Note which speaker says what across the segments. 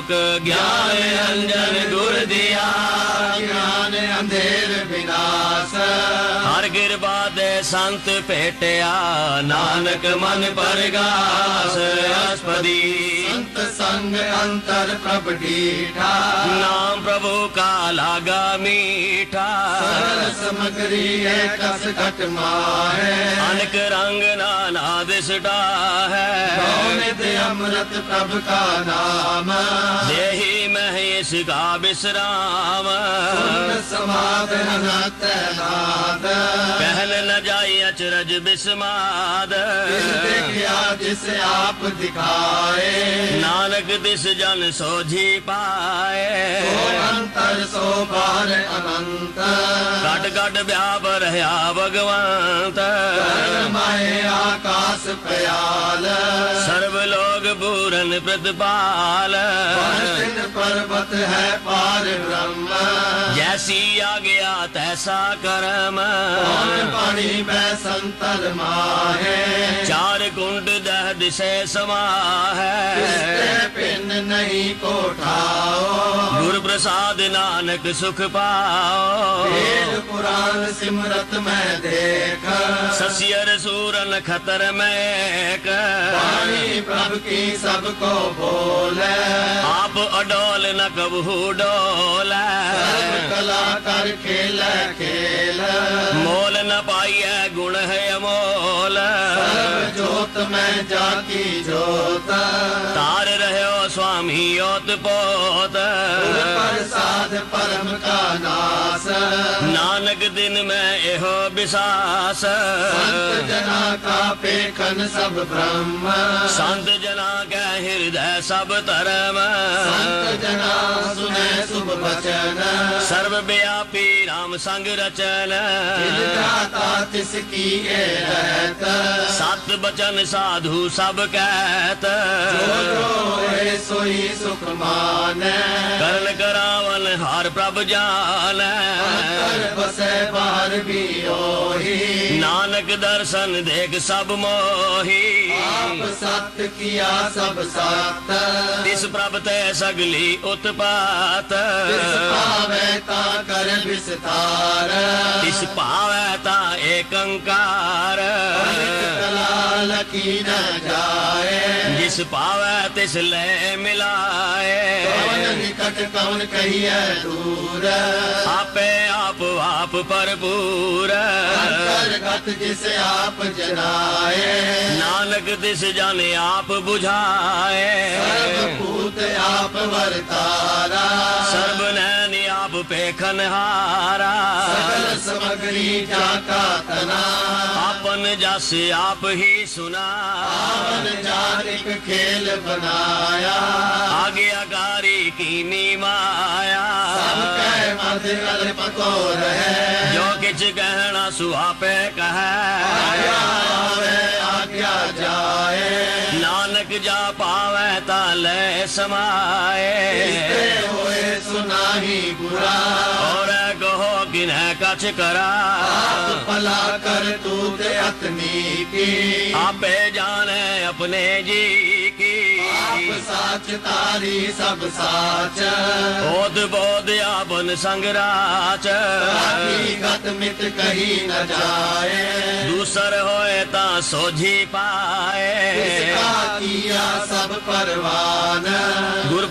Speaker 1: روک گیان انجن گر دیا
Speaker 2: گیان اندھیر بناس
Speaker 1: ਹਰ ਕਿਰਪਾ ਦੇ ਸੰਤ ਭੇਟਿਆ ਨਾਨਕ ਮਨ ਪਰਗਾਸ ਅਸਪਦੀ।
Speaker 2: ਸੰਤ ਸੰਗ ਅੰਤਰ ਪ੍ਰਭ ਢੀਠਾ।
Speaker 1: ਨਾਮ ਪ੍ਰਭੂ ਕਾ ਲਾਗਾ ਮੀਠਾ। ਸਰਲ
Speaker 2: ਸਮਗਰੀ ਹੈ ਕਸ ਘਟ ਮਾਹੇ।
Speaker 1: ਅਨਕ ਰੰਗ ਨਾਨਾ ਦਿਸਦਾ ਹੈ।
Speaker 2: ਨਿਤ ਅੰਮ੍ਰਿਤ ਪ੍ਰਭ ਕਾ ਨਾਮ।
Speaker 1: ਦੇਹੀ ਮਹਿ ਇਸ ਕਾ ਬਿਸਰਾਮ। ਸੁਨ
Speaker 2: ਸਮਾਧ ਅਨੰਤ ਕਹਿਨ
Speaker 1: اچرج بسماد۔
Speaker 2: دیکھیا جسے آپ دکھائے۔
Speaker 1: نانک دس جن سو جی پائے
Speaker 2: انتر سو بار انت کٹ
Speaker 1: کٹ بیاب رہیا بھگوانت۔
Speaker 2: مائے آکاس پیال۔
Speaker 1: سرو لوگ پورن پرتپال۔
Speaker 2: پربت ہے پار برہم۔
Speaker 1: مسیح آ گیا تیسا کرم۔
Speaker 2: پانی میں سنتر ہے
Speaker 1: چار کنڈ دہد سے سما ہے۔
Speaker 2: پن نہیں کوٹھا؟
Speaker 1: ਪ੍ਰਸਾਦ ਨਾਨਕ ਸੁਖ ਪਾਓ ਵੇਦ
Speaker 2: ਪੁਰਾਨ ਸਿਮਰਤ ਮੈਂ ਦੇਖ
Speaker 1: ਸਸਿਅਰ ਸੂਰਨ ਖਤਰ ਮੈਕ ਪਾਣੀ
Speaker 2: ਪ੍ਰਭ ਕੀ ਸਭ ਕੋ ਬੋਲੇ
Speaker 1: ਆਪ ਅਡੋਲ ਨ ਕਬਹੂ ਡੋਲੈ ਸਰਬ
Speaker 2: ਕਲਾ ਕਰ ਖੇਲੇ ਖੇਲ
Speaker 1: ਮੋਲ ਨ ਪਾਈਐ ਗੁਣ ਹੈ ਅਮੋਲ ਸਰਬ
Speaker 2: میں جاکی جوتا
Speaker 1: تار رہے ہو سوامی اوت پوت۔ پر
Speaker 2: ساد پرم کا نام۔
Speaker 1: ਨਾਨਕ ਦਿਨ ਮੈਂ ਇਹੋ ਬਿਸਾਸ ਸੰਤ
Speaker 2: ਜਨਾ ਕਾ ਪੇਖਨ ਸਭ ਬ੍ਰਹਮ
Speaker 1: ਸੰਤ ਜਨਾ ਕੈ ਹਿਰਦੈ ਸਭ ਧਰਮ ਸੰਤ
Speaker 2: ਜਨਾ ਸੁਨੇ ਸੁਭ ਬਚਨ
Speaker 1: ਸਰਬ ਵਿਆਪੀ RAM ਸੰਗ ਰਚਨ ਤਿਲ
Speaker 2: ਦਾਤਾ ਤਿਸ ਕੀ ਇਹ ਰਹਿਤ
Speaker 1: ਸਤ ਬਚਨ ਸਾਧੂ ਸਭ ਕਹਿਤ ਜੋ ਜੋ
Speaker 2: ਹੋਏ ਸੋਈ ਸੁਖ ਮਾਨੈ
Speaker 1: ਹਰ ਪ੍ਰਭ ਜਾਣੈ ਅੰਤਰ
Speaker 2: ਬਸੈ ਬਾਹਰ ਵੀ ਉਹੀ।
Speaker 1: ਨਾਨਕ ਦਰਸ਼ਨ ਦੇਖ ਸਭ ਮੋਹੀ। ਆਪ
Speaker 2: ਸਤ ਕੀਆ ਸਭ ਸਤ। ਤਿਸ
Speaker 1: ਪ੍ਰਭ ਤੈ ਸਗਲੀ ਉਤਪਾਤ। ਤਿਸ
Speaker 2: ਭਾਵੈ ਤਾ ਕਰ ਵਿਸਤਾਰ ਤਿਸ
Speaker 1: ਭਾਵੈ ਤਾਂ ਏਕੰਕਾਰ। ਅਨਿਕ
Speaker 2: ਕਲਾ لکی نہ جائے۔ جس
Speaker 1: پاوے تس لے ملائے۔ کون
Speaker 2: نکٹ کون کہی ہے دور۔
Speaker 1: آپے آپ آپ پر پور۔ کرگت
Speaker 2: جسے آپ جنائے۔
Speaker 1: نالک دس جانے آپ بجھائے۔ سرب
Speaker 2: پوت آپ ورطارہ سرب
Speaker 1: پہ کھنہارا۔ سکل
Speaker 2: سمگری جاکا تنا۔
Speaker 1: آپن جاسے آپ ہی سنا۔ آمن
Speaker 2: جار ایک کھیل بنایا۔
Speaker 1: آگے اگاری کی نیم آیا سب کہے
Speaker 2: مادر علم تو رہے۔ جو
Speaker 1: کچھ کہنا سوا پہ کہے۔
Speaker 2: آیا۔
Speaker 1: نانک جا پاوے تا لے سمائے۔
Speaker 2: ہوئے سنا ہی برا۔
Speaker 1: اور ہے کچھ کرا۔ آپ
Speaker 2: پلا کر تو تے اتنی کی۔
Speaker 1: آپ جان ہے اپنے جی کی۔ آپ
Speaker 2: ساچ تاری سب ساچ۔
Speaker 1: بود بود یا بن سنگ راچ۔ حقیقت
Speaker 2: مت کہیں نہ جائے۔
Speaker 1: دوسر ہوئے تا سوجھی پائے۔ اس
Speaker 2: کا کیا سب پرواہ۔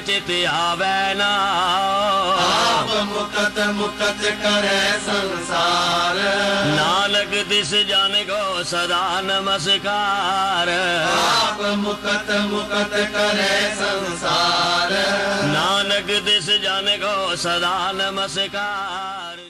Speaker 1: منگٹ پہ آوینا آپ
Speaker 2: کرے سنسار
Speaker 1: دس جان کو سدا نمسکار آپ
Speaker 2: کرے سنسار
Speaker 1: نانک دس جان کو سدا نمسکار